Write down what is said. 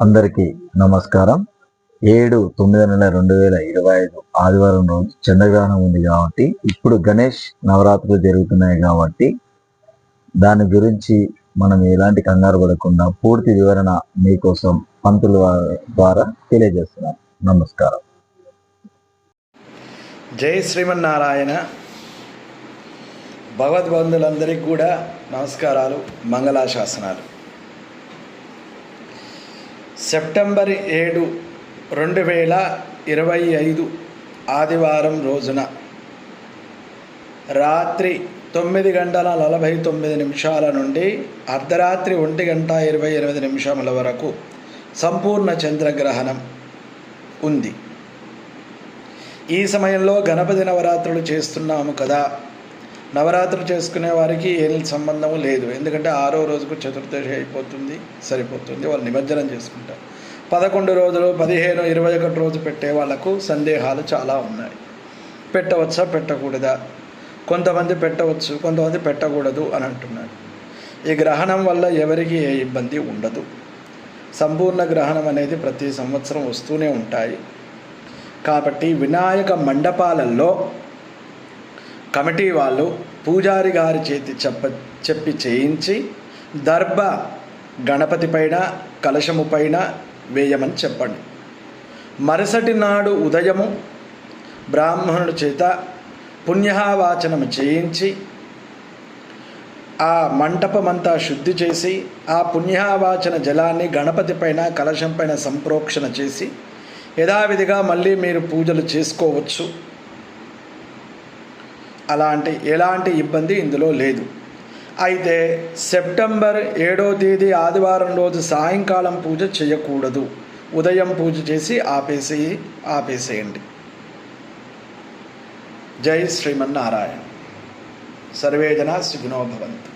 అందరికీ నమస్కారం. ఏడు తొమ్మిది నెల రెండు వేల ఇరవై ఐదు ఆదివారం రోజు చంద్రగ్రహణం ఉంది కాబట్టి ఇప్పుడు గణేష్ నవరాత్రులు జరుగుతున్నాయి కాబట్టి దాని గురించి మనం ఎలాంటి కంగారు పడకుండా పూర్తి వివరణ మీకోసం పంతుల ద్వారా తెలియజేస్తున్నాం. నమస్కారం. జై శ్రీమన్నారాయణ. భగవద్బంధులందరికీ కూడా నమస్కారాలు మంగళాశాసనాలు. సెప్టెంబర్ ఏడు రెండు వేల ఇరవై ఐదు ఆదివారం రోజున రాత్రి తొమ్మిది గంటల నలభై తొమ్మిది నిమిషాల నుండి అర్ధరాత్రి ఒంటి గంట ఇరవై ఎనిమిది నిమిషముల వరకు సంపూర్ణ చంద్రగ్రహణం ఉంది. ఈ సమయంలో గణపతి నవరాత్రులు చేస్తున్నాము కదా. నవరాత్రులు చేసుకునే వారికి ఏం సంబంధం లేదు. ఎందుకంటే ఆరో రోజుకు చతుర్దశి అయిపోతుంది సరిపోతుంది. వాళ్ళు నిమజ్జనం చేసుకుంటారు. పదకొండు రోజులు పదిహేను ఇరవై ఒకటి రోజు పెట్టే వాళ్ళకు సందేహాలు చాలా ఉన్నాయి. పెట్టవచ్చా? పెట్టకూడదా? కొంతమంది పెట్టవచ్చు కొంతమంది పెట్టకూడదు అని అంటున్నారు. ఈ గ్రహణం వల్ల ఎవరికి ఏ ఇబ్బంది ఉండదు. సంపూర్ణ గ్రహణం అనేది ప్రతి సంవత్సరం వస్తూనే ఉంటాయి. కాబట్టి వినాయక మండపాలలో కమిటీ వాళ్ళు పూజారి గారి చేతి చెప్ప చెప్పి చేయించి దర్భ గణపతి పైన కలశము పైన వేయమని చెప్పండి. మరుసటి నాడు ఉదయము బ్రాహ్మణుడి చేత పుణ్యవాచనము చేయించి ఆ మంటపమంతా శుద్ధి చేసి ఆ పుణ్యవాచన జలాన్ని గణపతి పైన కలశం పైన సంప్రోక్షణ చేసి యథావిధిగా మళ్ళీ మీరు పూజలు చేసుకోవచ్చు. అలాంటి ఎలాంటి ఇబ్బంది ఇందులో లేదు. అయితే సెప్టెంబర్ ఏడో తేదీ ఆదివారం రోజు సాయంకాలం పూజ చేయకూడదు. ఉదయం పూజ చేసి ఆపేసి ఆపేసేయండి. జై శ్రీమన్నారాయణ. సర్వేజన సుఖినో భవంతు.